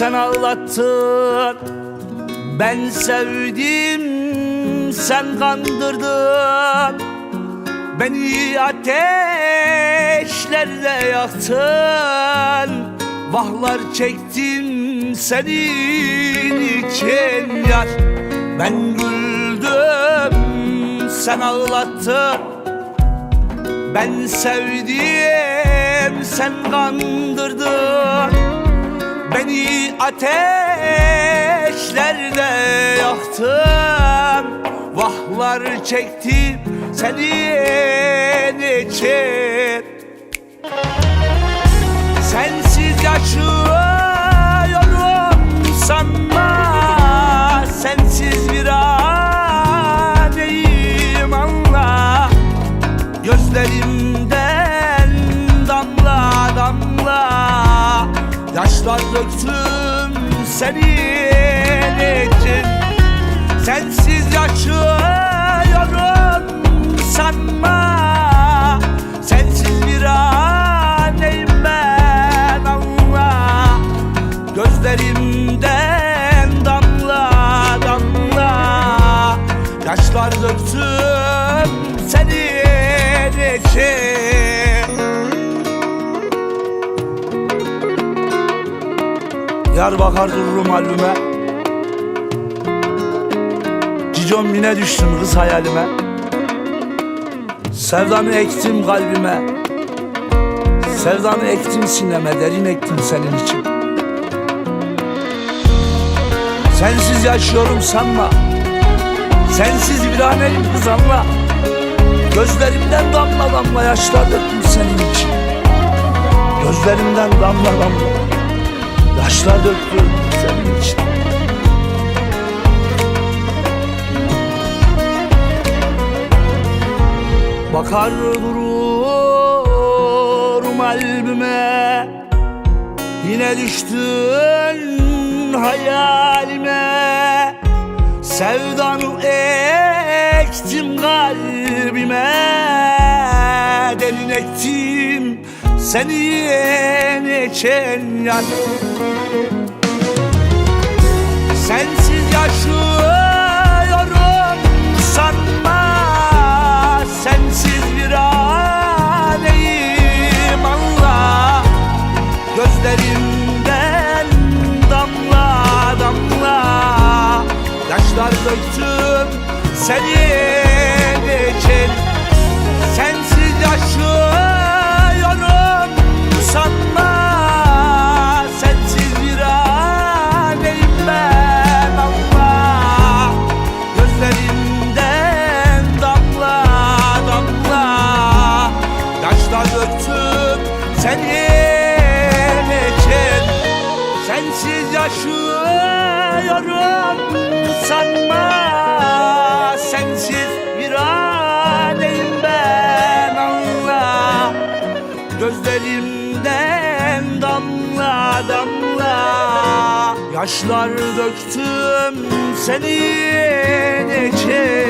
sen ağlattın. Ben sevdim sen kandırdın. Beni ateşlerle yaktın. Vahlar çektim senin için yar. Ben güldüm sen ağlattın. Ben sevdim sen kandırdın ateşlerde yaktın Vahlar çektim senin için Sensiz yaşıyorum sanma Sensiz bir aneyim anla. Gözlerimden Yaşlar döktüm senin için Sensiz yaşıyorum sanma. Sensiz bir aneyim ben anla. Gözlerimden damla damla. Yaşlar döktüm senin için Diyarbakır dururum halime Cicom yine düştüm kız hayalime. Sevdanı ektim kalbime. Sevdanı ektim sineme Derin ektim senin için. Sensiz yaşıyorum sanma. Sensiz bir aneyim kız anla. Gözlerimden damla damla yaşlar döktüm senin için. Gözlerimden damla damla Yaşlar döktüm senin için. Bakar dururum albüme. Yine düştün hayalime. Sevdanı ektim kalbime. Derin ektim seni için yan Sensiz yaşıyorum sanma Sensiz bir aneyim anla Gözlerimden damla damla. Yaşlar döktüm senin damla damla. Yaşlar döktüm senin için